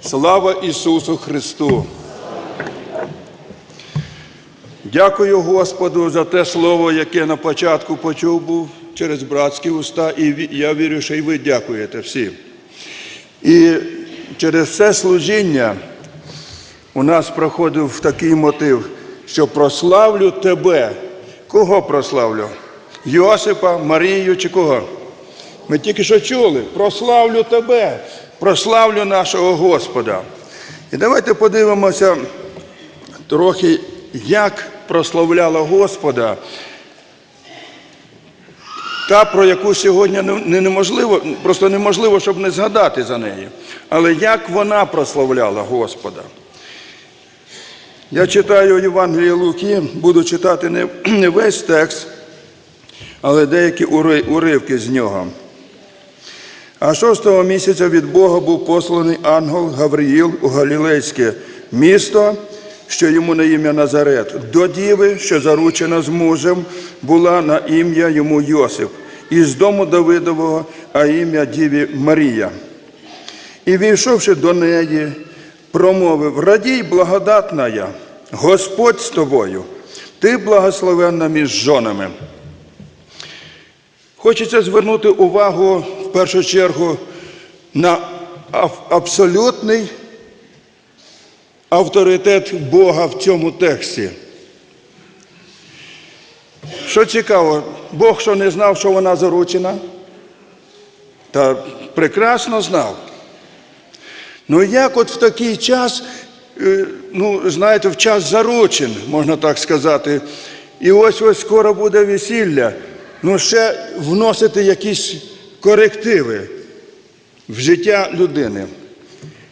Слава Ісусу Христу! Дякую Господу за те слово, яке на початку почув був через братські уста, і я вірю, що і ви дякуєте всі. І через це служіння у нас проходив такий мотив, що прославлю тебе. Кого прославлю? Йосипа, Марію чи кого? Ми тільки що чули, прославлю тебе, прославлю нашого Господа. І давайте подивимося трохи, як прославляла Господа. Та, про яку сьогодні не- не- неможливо, просто неможливо, щоб не згадати за неї. Але як вона прославляла Господа? Я читаю Євангеліє Луки, буду читати не весь текст, але деякі уривки з нього. А шостого місяця від Бога був посланий ангел Гавриїл у Галілейське місто, що йому на ім'я Назарет, до діви, що заручена з мужем, була на ім'я йому Йосип, із дому Давидового, а ім'я діві Марія. І війшовши до неї, промовив: Радій, благодатна, я, Господь з тобою, ти благословенна між жонами. Хочеться звернути увагу в першу чергу на абсолютний авторитет Бога в цьому тексті. Що цікаво, Бог що не знав, що вона заручена, та прекрасно знав. Ну як от в такий час, е, ну, знаєте, в час заручин, можна так сказати, і ось ось скоро буде весілля, ну ще вносити якісь корективи в життя людини.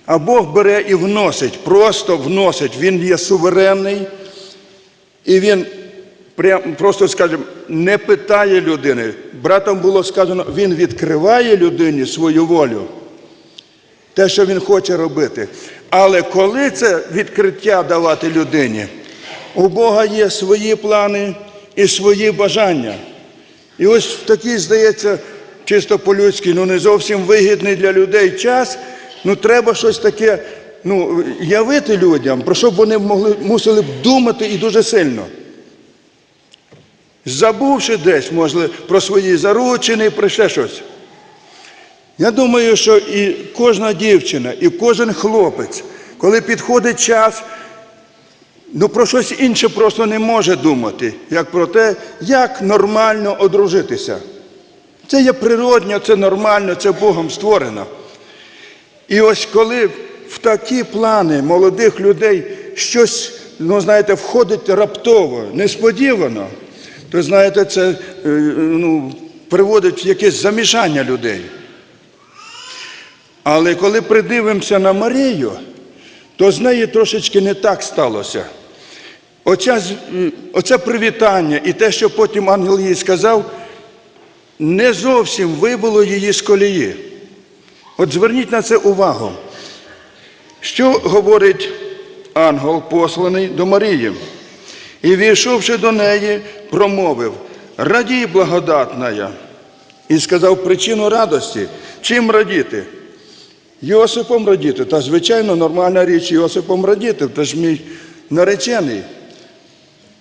А Бог бере і вносить, просто вносить. Він є суверенний, і він просто, скажімо, не питає людини. Братом було сказано, він відкриває людині свою волю те, що він хоче робити. Але коли це відкриття давати людині, у Бога є свої плани і свої бажання. І ось в такий, здається, чисто по-людськи, ну не зовсім вигідний для людей час, ну треба щось таке ну, явити людям, про що б вони могли, мусили б думати і дуже сильно. Забувши десь, можливо, про свої заручини, про ще щось. Я думаю, що і кожна дівчина, і кожен хлопець, коли підходить час, ну про щось інше просто не може думати, як про те, як нормально одружитися. Це є природньо, це нормально, це Богом створено. І ось коли в такі плани молодих людей щось, ну знаєте, входить раптово, несподівано, то знаєте, це е, ну, приводить в якесь замішання людей. Але коли придивимося на Марію, то з нею трошечки не так сталося. Оця, оце привітання і те, що потім ангел їй сказав, не зовсім вибило її з колії. От зверніть на це увагу. Що говорить ангел, посланий до Марії? І війшовши до неї, промовив: Радій, благодатна, і сказав причину радості, чим радіти? Йосипом радіти. Та, звичайно, нормальна річ Йосипом радіти, це ж мій наречений.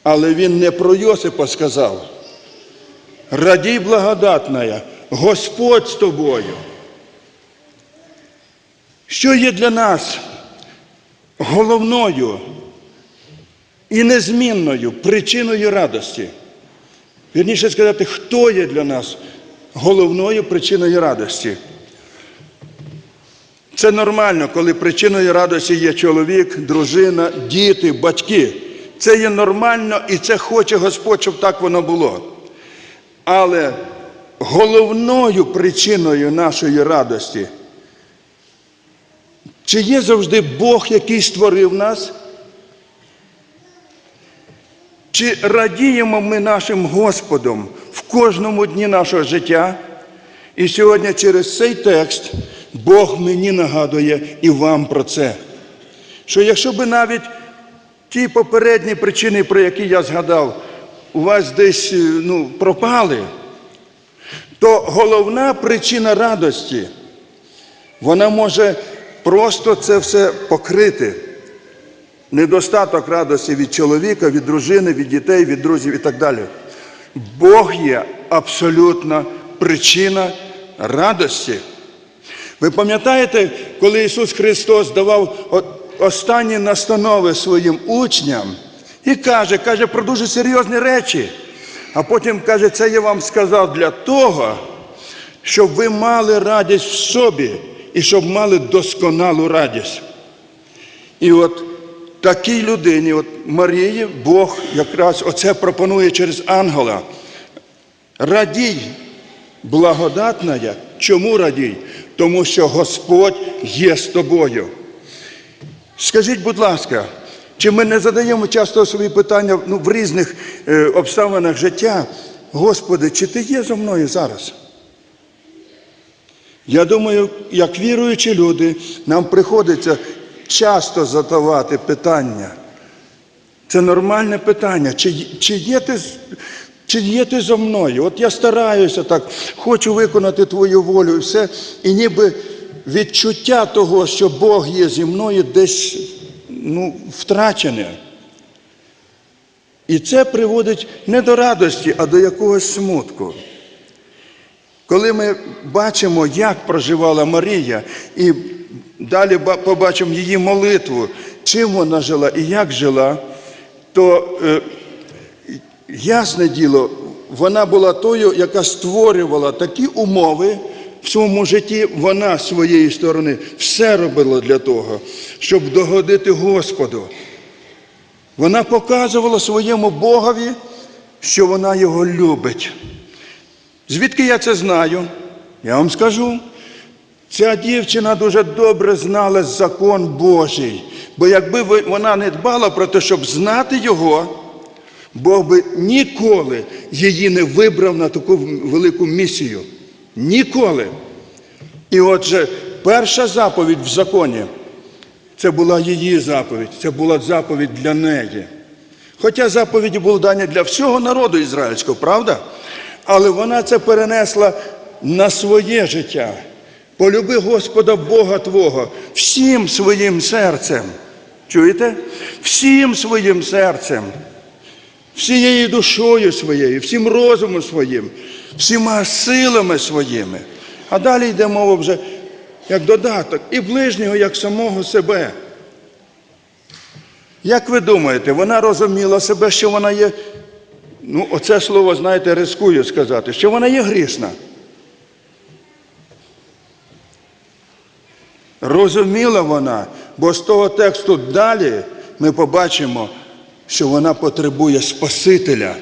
Але він не про Йосипа сказав. Радій благодатна, Господь з тобою. Що є для нас головною і незмінною причиною радості? Вірніше сказати, хто є для нас головною причиною радості? Це нормально, коли причиною радості є чоловік, дружина, діти, батьки. Це є нормально і це хоче Господь, щоб так воно було. Але головною причиною нашої радості, чи є завжди Бог, який створив нас? Чи радіємо ми нашим Господом в кожному дні нашого життя? І сьогодні через цей текст Бог мені нагадує і вам про це. Що якщо би навіть ті попередні причини, про які я згадав, у вас десь е, ну, пропали, то головна причина радості, вона може просто це все покрити. Недостаток радості від чоловіка, від дружини, від дітей, від друзів і так далі. Бог є абсолютна причина радості. Ви пам'ятаєте, коли Ісус Христос давав останні настанови своїм учням і каже, каже про дуже серйозні речі. А потім каже, це я вам сказав для того, щоб ви мали радість в собі і щоб мали досконалу радість. І от такій людині, от Марії, Бог якраз оце пропонує через ангела. Радій, благодатна. Чому радій? Тому що Господь є з тобою. Скажіть, будь ласка, чи ми не задаємо часто собі питання ну, в різних е, обставинах життя? Господи, чи ти є зо мною зараз? Я думаю, як віруючі люди, нам приходиться часто задавати питання. Це нормальне питання. Чи, чи, є ти, чи є ти зо мною? От я стараюся так, хочу виконати твою волю і все. І ніби відчуття того, що Бог є зі мною, десь ну, втрачене. І це приводить не до радості, а до якогось смутку. Коли ми бачимо, як проживала Марія, і далі побачимо її молитву, чим вона жила і як жила, то е, ясне діло, вона була тою, яка створювала такі умови в своєму житті, вона з своєї сторони все робила для того, щоб догодити Господу. Вона показувала своєму Богові, що вона його любить. Звідки я це знаю? Я вам скажу. Ця дівчина дуже добре знала закон Божий. Бо якби вона не дбала про те, щоб знати його, Бог би ніколи її не вибрав на таку велику місію. Ніколи. І отже, перша заповідь в законі це була її заповідь, це була заповідь для неї. Хоча заповіді були дані для всього народу ізраїльського, правда? Але вона це перенесла на своє життя. Полюби Господа Бога Твого всім своїм серцем. Чуєте? Всім своїм серцем, всією душою своєю, всім розумом своїм, всіма силами своїми. А далі йде мова вже як додаток, і ближнього, як самого себе. Як ви думаєте, вона розуміла себе, що вона є, ну, оце слово, знаєте, рискую сказати, що вона є грішна. Розуміла вона, бо з того тексту далі ми побачимо, що вона потребує Спасителя.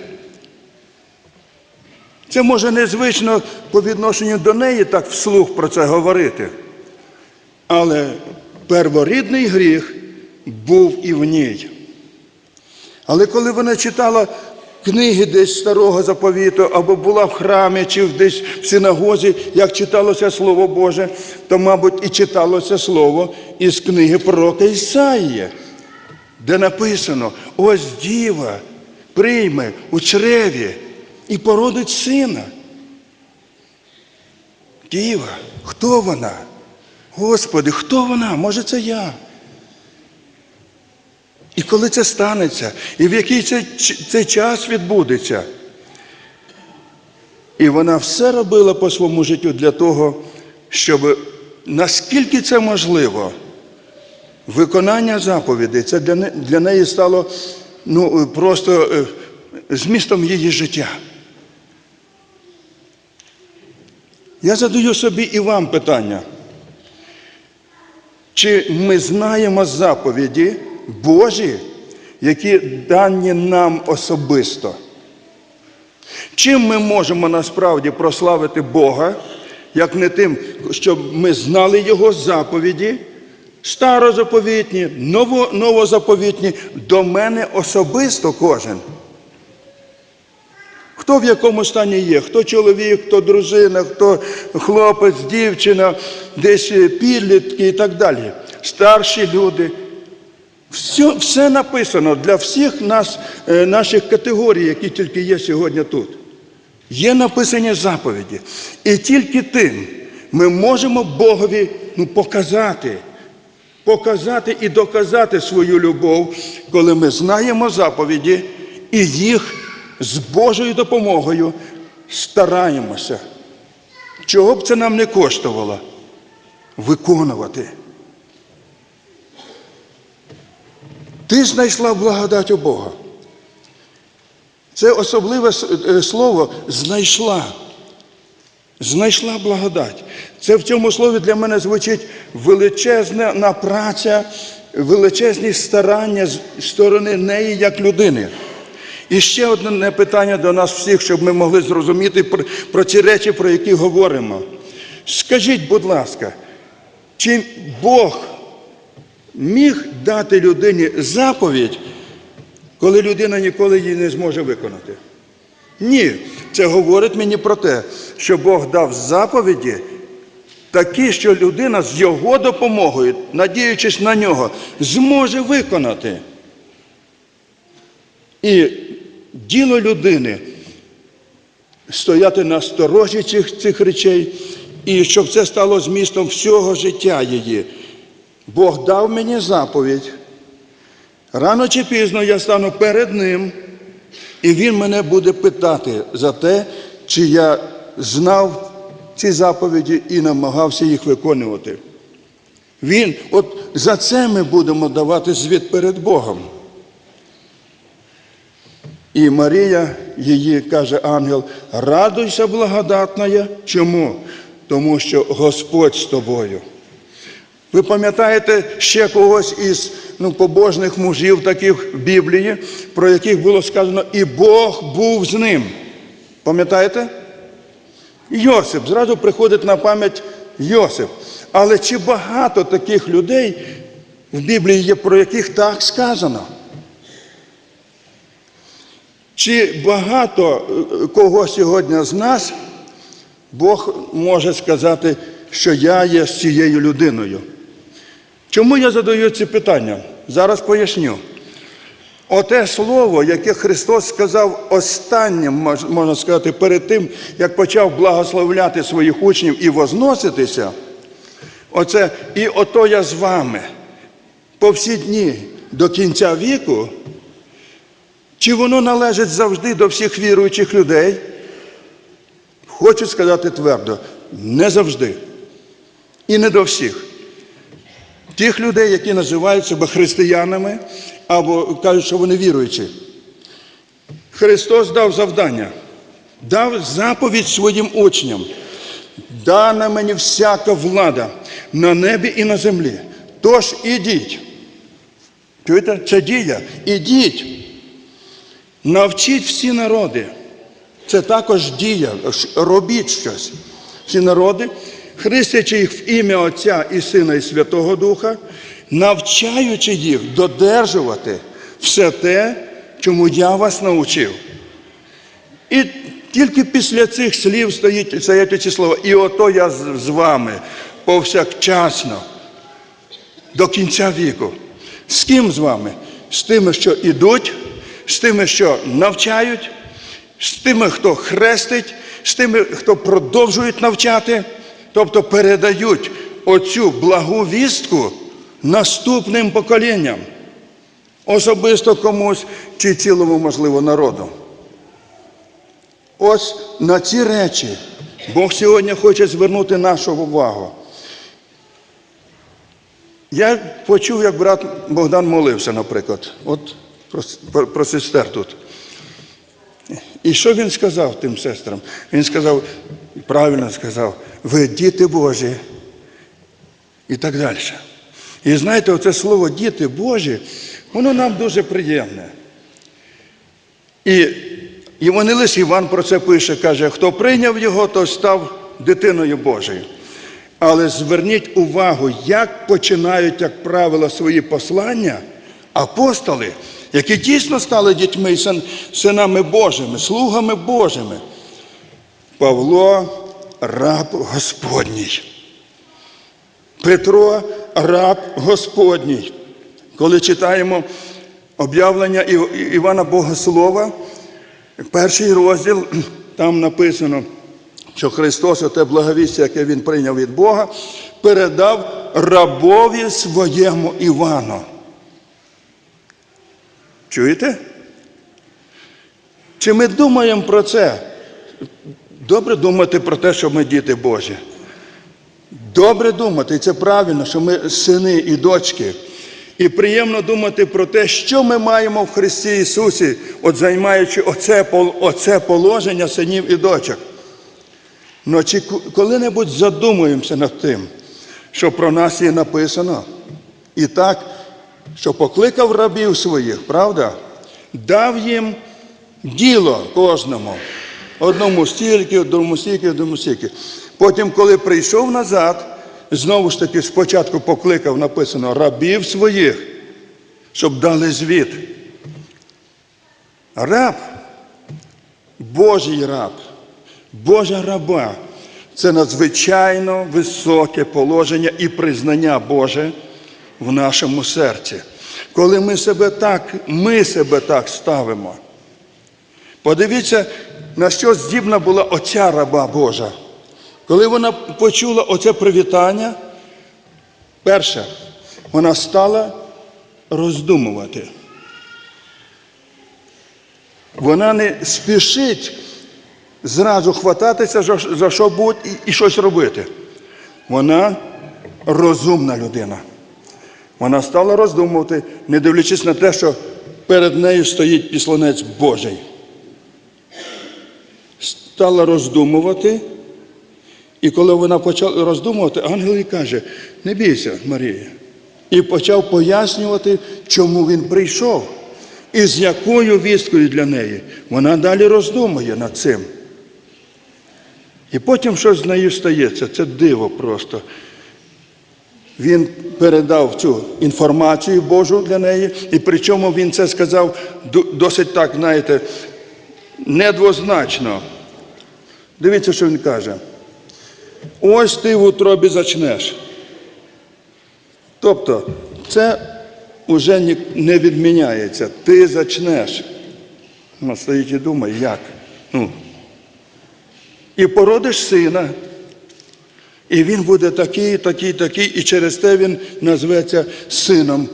Це може незвично по відношенню до неї так вслух про це говорити. Але перворідний гріх був і в ній. Але коли вона читала книги десь старого заповіту, або була в храмі, чи десь в синагозі, як читалося Слово Боже, то, мабуть, і читалося слово із книги пророка Ісаїя, де написано: ось діва прийме у чреві і породить сина. Діва, хто вона? Господи, хто вона? Може, це я? І коли це станеться, і в який цей, цей час відбудеться. І вона все робила по своєму життю для того, щоб наскільки це можливо, виконання заповідей, це для, не- для неї стало ну, просто е, змістом її життя. Я задаю собі і вам питання. Чи ми знаємо заповіді Божі, які дані нам особисто? Чим ми можемо насправді прославити Бога, як не тим, щоб ми знали Його заповіді, старозаповітні, новозаповітні, до мене особисто кожен. Хто в якому стані є? Хто чоловік, хто дружина, хто хлопець, дівчина, десь е, підлітки і так далі. Старші люди. Все, все написано для всіх нас, е, наших категорій, які тільки є сьогодні тут. Є написані заповіді. І тільки тим ми можемо Богові ну, показати, показати і доказати свою любов, коли ми знаємо заповіді і їх з Божою допомогою стараємося. Чого б це нам не коштувало? Виконувати. Ти знайшла благодать у Бога. Це особливе е, слово знайшла. Знайшла благодать. Це в цьому слові для мене звучить величезна на праця, величезні старання з сторони неї як людини. І ще одне питання до нас всіх, щоб ми могли зрозуміти про, про ці речі, про які говоримо. Скажіть, будь ласка, чи Бог міг дати людині заповідь, коли людина ніколи її не зможе виконати? Ні, це говорить мені про те, що Бог дав заповіді такі, що людина з його допомогою, надіючись на нього, зможе виконати. І діло людини стояти на сторожі цих, цих речей, і щоб це стало змістом всього життя її. Бог дав мені заповідь. Рано чи пізно я стану перед Ним, і Він мене буде питати за те, чи я знав ці заповіді і намагався їх виконувати. Він, от за це ми будемо давати звіт перед Богом. І Марія, її каже ангел, радуйся, благодатна. Чому? Тому що Господь з тобою. Ви пам'ятаєте ще когось із ну, побожних мужів таких в Біблії, про яких було сказано, і Бог був з ним. Пам'ятаєте? Йосип, зразу приходить на пам'ять Йосип. Але чи багато таких людей в Біблії є, про яких так сказано? Чи багато е, кого сьогодні з нас Бог може сказати, що я є з цією людиною? Чому я задаю ці питання? Зараз поясню. Оте слово, яке Христос сказав останнім, можна сказати, перед тим, як почав благословляти своїх учнів і возноситися, оце і ото я з вами по всі дні до кінця віку, чи воно належить завжди до всіх віруючих людей? Хочу сказати твердо, не завжди. І не до всіх. Тих людей, які називають себе християнами або кажуть, що вони віруючі. Христос дав завдання, дав заповідь своїм учням. Дана мені всяка влада на небі і на землі. Тож ідіть. Чуєте? Це дія. Ідіть. Навчіть всі народи. Це також дія. Робіть щось. Всі народи, хрестячи їх в ім'я Отця і Сина і Святого Духа, навчаючи їх додержувати все те, чому я вас навчив. І тільки після цих слів стоїть, стоять ці слова. І ото я з, вами повсякчасно до кінця віку. З ким з вами? З тими, що ідуть, з тими, що навчають, з тими, хто хрестить, з тими, хто продовжують навчати, тобто передають оцю благу вістку наступним поколінням, особисто комусь чи цілому, можливо, народу. Ось на ці речі Бог сьогодні хоче звернути нашу увагу. Я почув, як брат Богдан молився, наприклад, от про, про, сестер тут. І що він сказав тим сестрам? Він сказав, правильно сказав, ви діти Божі і так далі. І знаєте, оце слово діти Божі, воно нам дуже приємне. І Євангелист Іван про це пише, каже, хто прийняв його, то став дитиною Божою. Але зверніть увагу, як починають, як правило, свої послання апостоли, які дійсно стали дітьми і синами Божими, слугами Божими. Павло раб Господній. Петро раб Господній. Коли читаємо об'явлення Івана Богослова, перший розділ, там написано, що Христос, оте благовістя, яке Він прийняв від Бога, передав рабові своєму Івану. Чуєте? Чи ми думаємо про це? Добре думати про те, що ми діти Божі. Добре думати, і це правильно, що ми сини і дочки. І приємно думати про те, що ми маємо в Христі Ісусі, от займаючи оце, оце положення синів і дочок. Ну чи коли-небудь задумуємося над тим, що про нас є написано, і так, що покликав рабів своїх, правда? Дав їм діло кожному. Одному стільки, одному стільки, одному стільки. Потім, коли прийшов назад, знову ж таки спочатку покликав, написано, рабів своїх, щоб дали звіт. Раб, Божий раб, Божа раба це надзвичайно високе положення і признання Боже в нашому серці. Коли ми себе так, ми себе так ставимо. Подивіться, на що здібна була оця раба Божа. Коли вона почула оце привітання, перше, вона стала роздумувати. Вона не спішить зразу хвататися за, за що будь і, і щось робити. Вона розумна людина. Вона стала роздумувати, не дивлячись на те, що перед нею стоїть післанець Божий. Стала роздумувати, і коли вона почала роздумувати, ангел їй каже: не бійся, Марія. І почав пояснювати, чому він прийшов і з якою вісткою для неї. Вона далі роздумує над цим. І потім щось з нею стається. Це диво просто. Він передав цю інформацію Божу для неї, і причому він це сказав досить так, знаєте, недвозначно. Дивіться, що він каже. Ось ти в утробі зачнеш. Тобто, це вже не відміняється. Ти зачнеш. Ну, стоїть і думає, як? Ну. І породиш сина. І він буде такий, такий, такий, і через те він назветься сином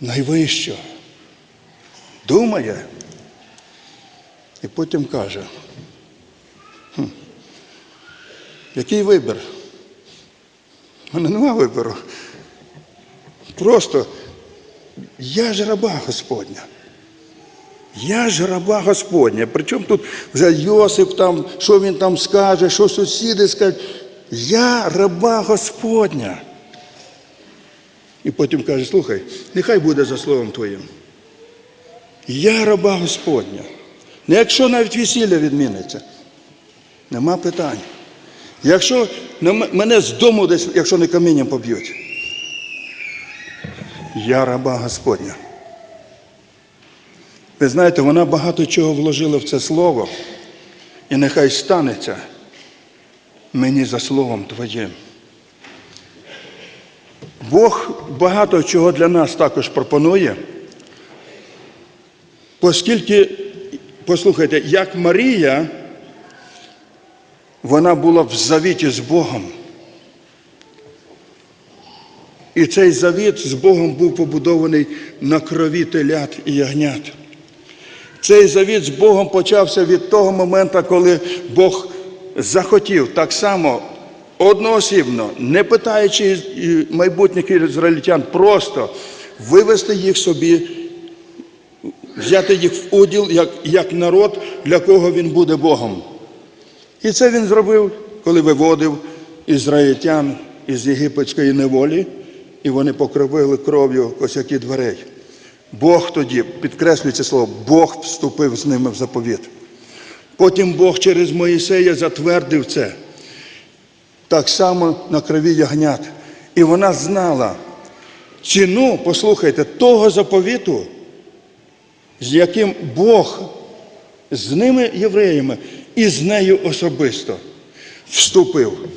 найвищого. Думає. І потім каже, «Хм, який вибір? У мене нема вибору. Просто я ж раба Господня. Я ж раба Господня. Причому тут вже Йосип, там, що він там скаже, що сусіди скажуть. Я раба Господня. І потім каже, слухай, нехай буде за словом твоїм. Я раба Господня. Не якщо навіть весілля відміниться, нема питань. Якщо мене з дому десь, якщо не камінням поб'ють, я раба Господня. Ви знаєте, вона багато чого вложила в це слово, і нехай станеться мені за словом Твоїм. Бог багато чого для нас також пропонує, оскільки, послухайте, як Марія, вона була в завіті з Богом. І цей завіт з Богом був побудований на крові телят і ягнят. Цей завіт з Богом почався від того моменту, коли Бог захотів так само одноосібно, не питаючи майбутніх ізраїльтян, просто вивести їх собі, взяти їх в уділ як, як народ, для кого він буде Богом. І це він зробив, коли виводив ізраїльтян із єгипетської неволі, і вони покривили кров'ю косяки дверей. Бог тоді, підкреслюю це слово, Бог вступив з ними в заповіт. Потім Бог через Моїсея затвердив це. Так само на крові ягнят. І вона знала ціну, послухайте, того заповіту, з яким Бог з ними, євреями, і з нею особисто вступив,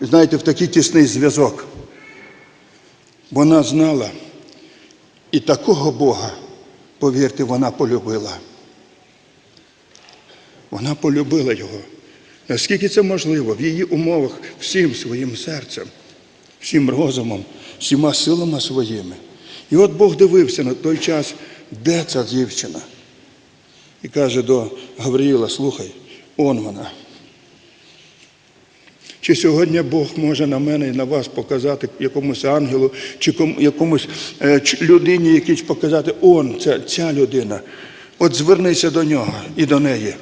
знаєте, в такий тісний зв'язок. Вона знала, і такого Бога, повірте, вона полюбила. Вона полюбила його. наскільки це можливо, в її умовах всім своїм серцем, всім розумом, всіма силами своїми. І от Бог дивився на той час, де ця дівчина. І каже до Гавриїла, слухай, он вона. Чи сьогодні Бог може на мене і на вас показати якомусь ангелу, чи кому- якомусь е, людині якійсь показати, он, ця, ця людина. От звернися до нього і до неї.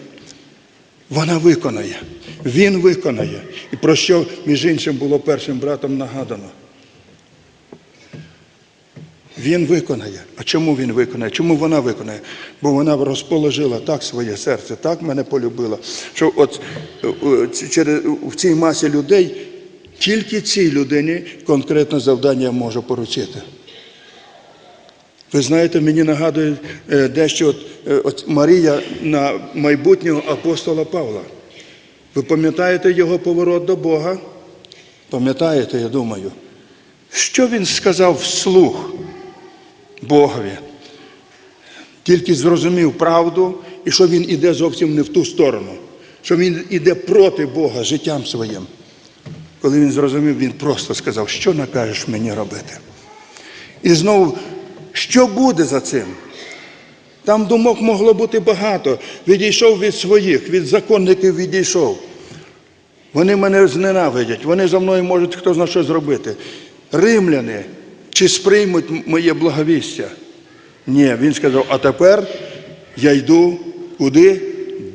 Вона виконає, він виконає. І про що, між іншим, було першим братом нагадано. Він виконає. А чому він виконає? Чому вона виконає? Бо вона розположила так своє серце, так мене полюбила, що от е, е, через в цій масі людей тільки цій людині конкретне завдання я можу поручити. Ви знаєте, мені нагадує е, дещо от, е, от Марія на майбутнього апостола Павла. Ви пам'ятаєте його поворот до Бога? Пам'ятаєте, я думаю. Що він сказав вслух Богові? Тільки зрозумів правду і що він іде зовсім не в ту сторону, що він іде проти Бога життям своїм. Коли він зрозумів, він просто сказав, що накажеш мені робити. І знову, що буде за цим? Там думок могло бути багато. Відійшов від своїх, від законників відійшов. Вони мене зненавидять, вони за мною можуть хто зна що зробити. Римляни, чи сприймуть моє благовістя? Ні, він сказав, а тепер я йду куди?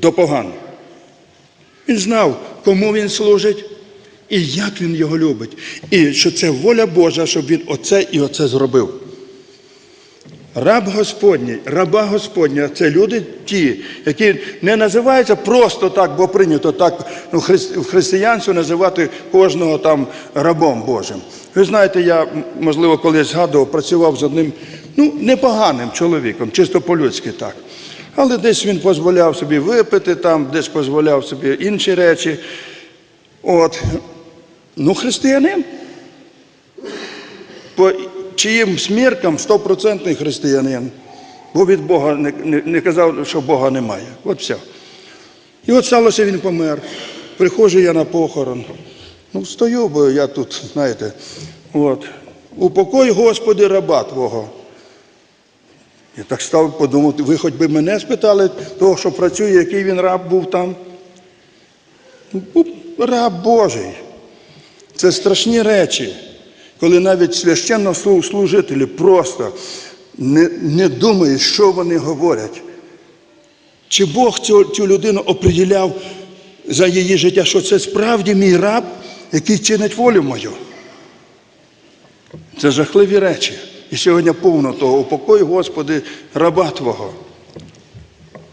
До поган. Він знав, кому він служить і як він його любить. І що це воля Божа, щоб він оце і оце зробив. Раб Господній, раба Господня це люди ті, які не називаються просто так, бо прийнято так ну, в християнстві називати кожного там рабом Божим. Ви знаєте, я, можливо, колись згадував, працював з одним ну, непоганим чоловіком, чисто по-людськи так. Але десь він дозволяв собі випити, там, десь дозволяв собі інші речі. От. Ну, християнин чиїм сміркам стопроцентний християнин, бо від Бога не, не, не казав, що Бога немає. От все. І от сталося, він помер. Приходжу я на похорон. Ну, стою, бо я тут, знаєте, от. Упокой, Господи, раба Твого. Я так став подумати, ви хоч би мене спитали, того, що працює, який він раб був там. Ну, Раб Божий. Це страшні речі, коли навіть священнослужителі просто не, не думають, що вони говорять. Чи Бог цю, цю людину оприділяв за її життя, що це справді мій раб, який чинить волю мою? Це жахливі речі. І сьогодні повно того, упокой, Господи, раба Твого.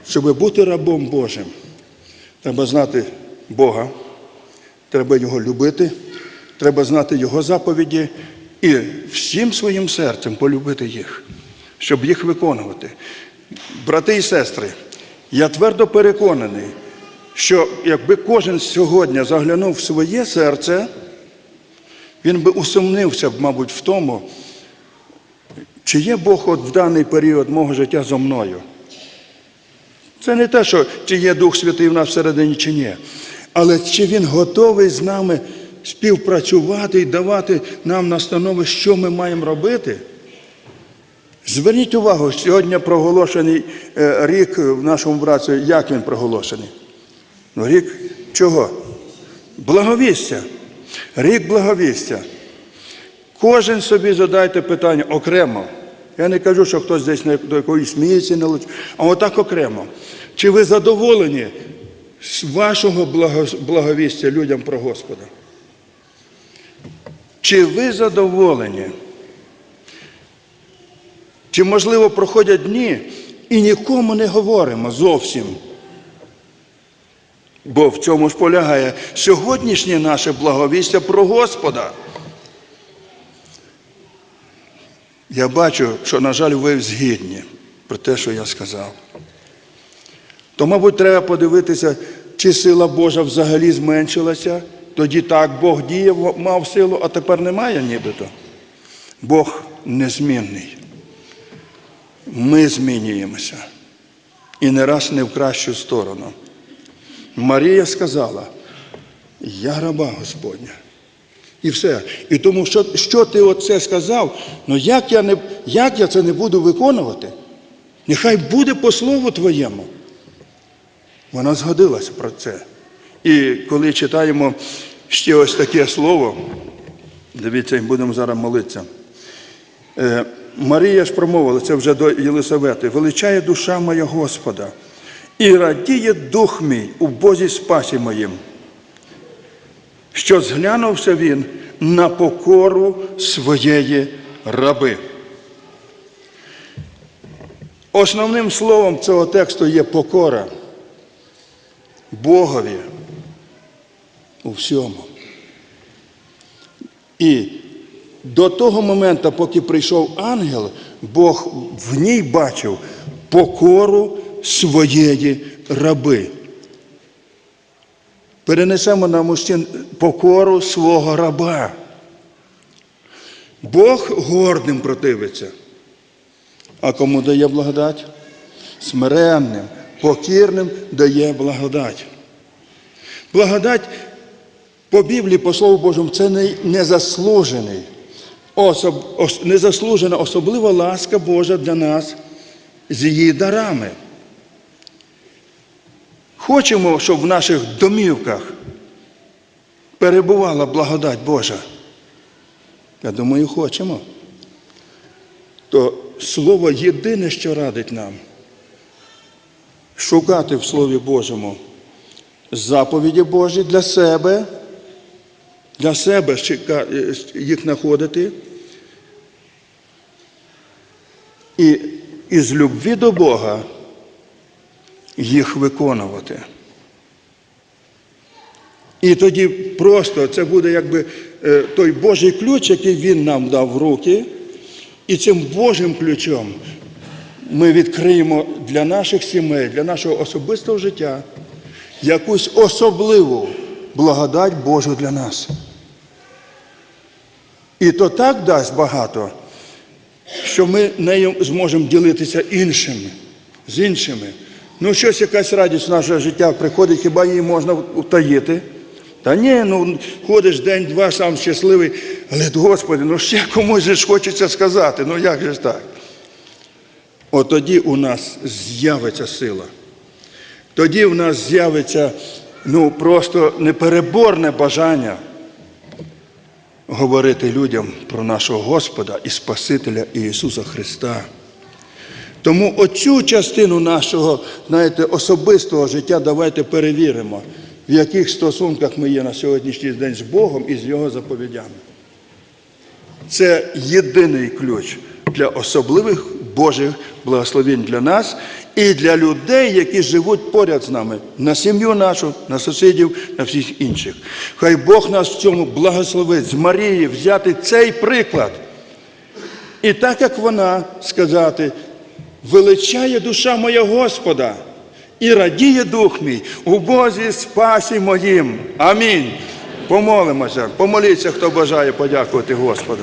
Щоб бути рабом Божим, треба знати Бога, треба Його любити, треба знати Його заповіді і всім своїм серцем полюбити їх, щоб їх виконувати. Брати і сестри, я твердо переконаний, що якби кожен сьогодні заглянув в своє серце, він би усумнився, б, мабуть, в тому, чи є Бог от в даний період мого життя зо мною. Це не те, що чи є Дух Святий в нас всередині, чи ні. Але чи він готовий з нами співпрацювати і давати нам настанови, що ми маємо робити? Зверніть увагу, сьогодні проголошений е, рік в нашому братстві, як він проголошений? Ну, рік чого? Благовістя. Рік благовістя. Кожен собі задайте питання окремо. Я не кажу, що хтось десь до якоїсь сміється, не лучить, а отак окремо. Чи ви задоволені з вашого благовістя людям про Господа? Чи ви задоволені? Чи, можливо, проходять дні і нікому не говоримо зовсім? Бо в цьому ж полягає сьогоднішнє наше благовістя про Господа. Я бачу, що, на жаль, ви згідні про те, що я сказав. То, мабуть, треба подивитися, чи сила Божа взагалі зменшилася. Тоді так Бог діяв, мав силу, а тепер немає нібито. Бог незмінний. Ми змінюємося. І не раз не в кращу сторону. Марія сказала, я раба Господня. І все. І тому, що, що ти оце сказав, ну як я, не, як я це не буду виконувати? Нехай буде по слову твоєму. Вона згодилася про це. І коли читаємо ще ось таке слово, дивіться, будемо зараз молитися. Е, Марія ж промовила це вже до Єлисавети, величає душа моя Господа, і радіє дух мій у Бозі спасі моїм, що зглянувся він на покору своєї раби. Основним словом цього тексту є покора Богові у всьому. І до того моменту, поки прийшов ангел, Бог в ній бачив покору своєї раби. Перенесемо на мужчин покору свого раба. Бог гордим противиться. А кому дає благодать? Смиренним, покірним дає благодать. Благодать по Біблії, по Слову Божому, це не незаслужений, особ, ос, незаслужена особлива ласка Божа для нас з її дарами. Хочемо, щоб в наших домівках перебувала благодать Божа. Я думаю, хочемо. То слово єдине, що радить нам шукати в Слові Божому заповіді Божі для себе, для себе е, їх знаходити. І із любві до Бога їх виконувати. І тоді просто це буде якби е, той Божий ключ, який Він нам дав в руки, і цим Божим ключом ми відкриємо для наших сімей, для нашого особистого життя якусь особливу благодать Божу для нас. І то так дасть багато, що ми нею зможемо ділитися іншими, з іншими. Ну, щось якась радість в наше життя приходить, хіба її можна утаїти? Та ні, ну ходиш день-два, сам щасливий, але Господи, ну ще комусь ж хочеться сказати, ну як же ж так? От тоді у нас з'явиться сила. Тоді в нас з'явиться ну, просто непереборне бажання говорити людям про нашого Господа і Спасителя Ісуса Христа. Тому оцю частину нашого, знаєте, особистого життя давайте перевіримо, в яких стосунках ми є на сьогоднішній день з Богом і з Його заповідями. Це єдиний ключ для особливих Божих благословень для нас і для людей, які живуть поряд з нами, на сім'ю нашу, на сусідів, на всіх інших. Хай Бог нас в цьому благословить з Марії взяти цей приклад. І так як вона сказати, величає душа моя Господа і радіє дух мій у Бозі спасі моїм. Амінь. Помолимося, помоліться, хто бажає подякувати Господу.